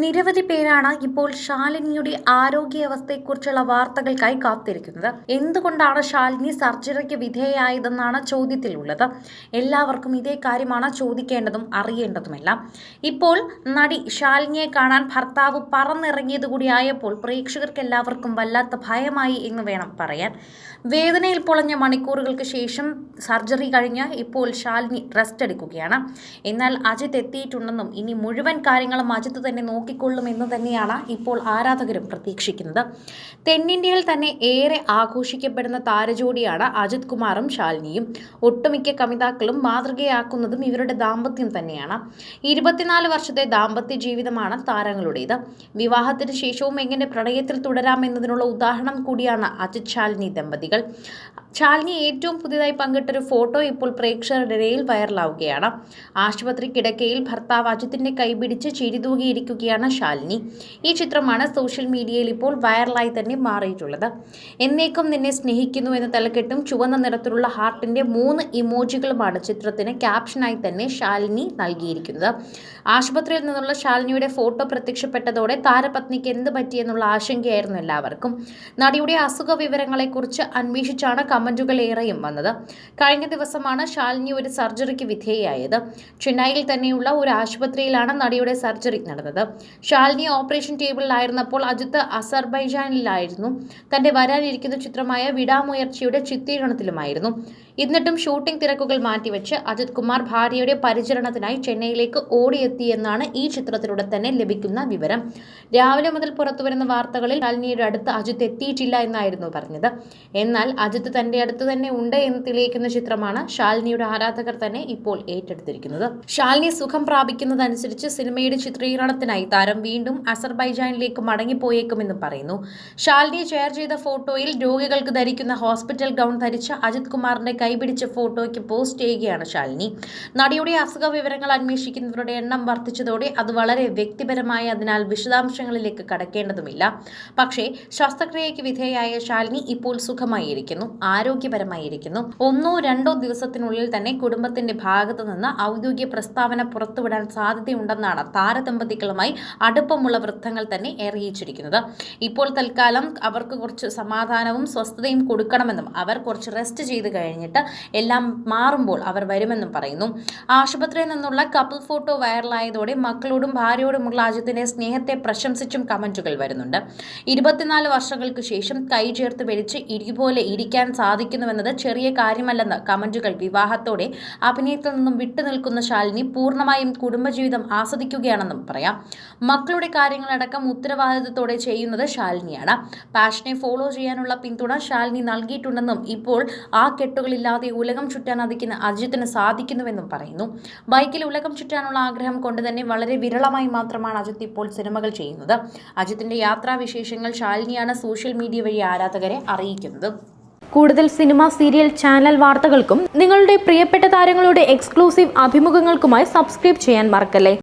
നിരവധി പേരാണ് ഇപ്പോൾ ശാലിനിയുടെ ആരോഗ്യാവസ്ഥയെക്കുറിച്ചുള്ള വാർത്തകൾക്കായി കാത്തിരിക്കുന്നത്. എന്തുകൊണ്ടാണ് ശാലിനി സർജറിക്ക് വിധേയായതെന്നാണ് ചോദ്യത്തിലുള്ളത്? എല്ലാവർക്കും ഇതേ കാര്യമാണ് ചോദിക്കേണ്ടതും അറിയേണ്ടതുമെല്ലാം. ഇപ്പോൾ നടി ശാലിനിയെ കാണാൻ ഭർത്താവ് പറന്നിറങ്ങിയത് കൂടിയായപ്പോൾ പ്രേക്ഷകർക്കെല്ലാവർക്കും വല്ലാത്ത ഭയമായി എന്ന് വേണം പറയാൻ. വേദനയിൽ പൊളഞ്ഞ മണിക്കൂറുകൾക്ക് ശേഷം സർജറി കഴിഞ്ഞ് ഇപ്പോൾ ശാലിനി റെസ്റ്റ് എടുക്കുകയാണ്. എന്നാൽ അജിത് എത്തിയിട്ടുണ്ടെന്നും ഇനി മുഴുവൻ കാര്യങ്ങളും അജിത്ത് തന്നെ നോക്കിക്കൊള്ളുമെന്ന് തന്നെയാണ് ഇപ്പോൾ ആരാധകരും പ്രതീക്ഷിക്കുന്നത്. തെന്നിന്ത്യയിൽ തന്നെ ഏറെ ആഘോഷിക്കപ്പെടുന്ന താരജോഡിയാണ് അജിത് കുമാറും ശാലിനിയും. ഒട്ടുമിക്ക കവിതാക്കളും മാതൃകയാക്കുന്നതും ഇവരുടെ ദാമ്പത്യം തന്നെയാണ്. ഇരുപത്തിനാല് വർഷത്തെ ദാമ്പത്യ ജീവിതമാണ് താരങ്ങളുടേത്. വിവാഹത്തിന് ശേഷവും എങ്ങനെ പ്രണയത്തിൽ തുടരാമെന്നതിനുള്ള ഉദാഹരണം കൂടിയാണ് അജിത് ശാലിനി ദമ്പതികൾ. ശാലിനി ഏറ്റവും പുതിയതായി പങ്കിട്ടൊരു ഫോട്ടോ ഇപ്പോൾ പ്രേക്ഷകരുടെ ഇടയിൽ വൈറലാവുകയാണ്. ആശുപത്രി കിടക്കയിൽ ഭർത്താവ് അജിത്തിന്റെ കൈപിടിച്ച് ചിരിതൂകിയിരിക്കുകയാണ് ശാലിനി. ഈ ചിത്രമാണ് സോഷ്യൽ മീഡിയയിൽ ഇപ്പോൾ വൈറലായി തന്നെ മാറിയിട്ടുള്ളത്. എന്നേക്കും നിന്നെ സ്നേഹിക്കുന്നു എന്ന തലക്കെട്ടും ചുവന്ന നിറത്തിലുള്ള ഹാർട്ടിന്റെ മൂന്ന് ഇമോജികളുമാണ് ചിത്രത്തിന് ക്യാപ്ഷനായി തന്നെ ശാലിനി നൽകിയിരിക്കുന്നത്. ആശുപത്രിയിൽ നിന്നുള്ള ശാലിനിയുടെ ഫോട്ടോ പ്രത്യക്ഷപ്പെട്ടതോടെ താരപത്നിക്ക് എന്ത് പറ്റിയെന്നുള്ള ആശങ്കയായിരുന്നു എല്ലാവർക്കും. നടിയുടെ അസുഖ വിവരങ്ങളെക്കുറിച്ച് അന്വേഷിച്ചാണ് കമന്റുകൾ ഏറെയും വന്നത്. കഴിഞ്ഞ ദിവസമാണ് ശാലിനി ഒരു സർജറിക്ക് വിധേയയായത്. ചെന്നൈയിൽ തന്നെയുള്ള ഒരു ആശുപത്രിയിലാണ് നടിയുടെ സർജറി നടന്നത്. ശാലിനി ഓപ്പറേഷൻ ടേബിളിലായിരുന്നപ്പോൾ അജിത്ത് അസർബൈജാനിലായിരുന്നു. തന്റെ വരാനിരിക്കുന്ന ചിത്രമായ വിടാമുയർച്ചയുടെ ചിത്രീകരണത്തിലുമായിരുന്നു. എന്നിട്ടും ഷൂട്ടിംഗ് തിരക്കുകൾ മാറ്റിവെച്ച് അജിത് കുമാർ ഭാര്യയുടെ പരിചരണത്തിനായി ചെന്നൈയിലേക്ക് ഓടിയെത്തിയെന്നാണ് ഈ ചിത്രത്തിലൂടെ തന്നെ ലഭിക്കുന്ന വിവരം. രാവിലെ മുതൽ പുറത്തുവരുന്ന വാർത്തകളിൽ ശാലിനിയുടെ അടുത്ത് അജിത് എത്തിയിട്ടില്ല എന്നായിരുന്നു പറഞ്ഞത്. എന്നാൽ അജിത് തന്റെ അടുത്ത് തന്നെ ഉണ്ട് എന്ന് തെളിയിക്കുന്ന ചിത്രമാണ് ശാലിനിയുടെ ആരാധകർ തന്നെ ഇപ്പോൾ ഏറ്റെടുത്തിരിക്കുന്നത്. ശാലിനി സുഖം പ്രാപിക്കുന്നതനുസരിച്ച് സിനിമയുടെ ചിത്രീകരണത്തിനായി താരം വീണ്ടും അസർബൈജാനിലേക്ക് മടങ്ങിപ്പോയേക്കുമെന്നും പറയുന്നു. ശാലിനി ഷെയർ ചെയ്ത ഫോട്ടോയിൽ രോഗികൾക്ക് ധരിക്കുന്ന ഹോസ്പിറ്റൽ ഗൗൺ ധരിച്ച അജിത് കുമാറിന്റെ കൈപിടിച്ച ഫോട്ടോയ്ക്ക് പോസ്റ്റ് ചെയ്യുകയാണ് ശാലിനി. നടിയുടെ അസുഖ വിവരങ്ങൾ അന്വേഷിക്കുന്നവരുടെ എണ്ണം വർദ്ധിച്ചതോടെ അത് വളരെ വ്യക്തിപരമായ അതിനാൽ വിശദാംശങ്ങളിലേക്ക് കടക്കേണ്ടതുമില്ല. പക്ഷേ ശസ്ത്രക്രിയയ്ക്ക് വിധേയയായ ശാലിനി ഇപ്പോൾ സുഖമായിരിക്കുന്നു ആരോഗ്യപരമായിരിക്കുന്നു. ഒന്നോ രണ്ടോ ദിവസത്തിനുള്ളിൽ തന്നെ കുടുംബത്തിന്റെ ഭാഗത്തു നിന്ന് ഔദ്യോഗിക പ്രസ്താവന പുറത്തുവിടാൻ സാധ്യതയുണ്ടെന്നാണ് താരദമ്പതികളുമായി അടുപ്പമുള്ള വൃത്തങ്ങൾ തന്നെ അറിയിച്ചിരിക്കുന്നത്. ഇപ്പോൾ തൽക്കാലം അവർക്ക് കുറച്ച് സമാധാനവും സ്വസ്ഥതയും കൊടുക്കണമെന്നും അവർ കുറച്ച് റെസ്റ്റ് ചെയ്ത് കഴിഞ്ഞിട്ട് എല്ലാം മാറുമ്പോൾ അവർ വരുമെന്നും പറയുന്നു. ആശുപത്രിയിൽ നിന്നുള്ള കപ്പിൾ ഫോട്ടോ വൈറലായതോടെ മക്കളോടും ഭാര്യയോടുമുള്ള അജിത്തിന്റെ സ്നേഹത്തെ പ്രശംസിച്ചും കമന്റുകൾ വരുന്നുണ്ട്. ഇരുപത്തിനാല് വർഷങ്ങൾക്ക് ശേഷം കൈ ചേർത്ത് പിടിച്ച് ഇരിപോലെ ഇരിക്കാൻ സാധിക്കുന്നുവെന്നത് ചെറിയ കാര്യമല്ലെന്ന് കമന്റുകൾ വിവാഹത്തോടെ അഭിനയത്തിൽ നിന്നും വിട്ടുനിൽക്കുന്ന ശാലിനി പൂർണമായും കുടുംബജീവിതം ആസ്വദിക്കുകയാണെന്നും പറയാം. മക്കളുടെ കാര്യങ്ങളടക്കം ഉത്തരവാദിത്തത്തോടെ ചെയ്യുന്നത് ശാലിനിയാണ്. പാഷനെ ഫോളോ ചെയ്യാനുള്ള പിന്തുണ ശാലിനി നൽകിയിട്ടുണ്ടെന്നും ഇപ്പോൾ ആ കെട്ടുകളില്ലാതെ ഉലകം ചുറ്റാൻ അതിക്കുന്ന അജിത്തിന് സാധിക്കുന്നുവെന്നും പറയുന്നു. ബൈക്കിൽ ഉലകം ചുറ്റാനുള്ള ആഗ്രഹം കൊണ്ട് തന്നെ വളരെ വിരളമായി മാത്രമാണ് അജിത്ത് ഇപ്പോൾ സിനിമകൾ ചെയ്യുന്നത്. അജിത്തിന്റെ യാത്രാവിശേഷങ്ങൾ ശാലിനിയാണ് സോഷ്യൽ മീഡിയ വഴി ആരാധകരെ അറിയിക്കുന്നത്. കൂടുതൽ സിനിമ സീരിയൽ ചാനൽ വാർത്തകൾക്കും നിങ്ങളുടെ പ്രിയപ്പെട്ട താരങ്ങളുടെ എക്സ്ക്ലൂസീവ് അഭിമുഖങ്ങൾക്കുമായി സബ്സ്ക്രൈബ് ചെയ്യാൻ മറക്കല്ലേ?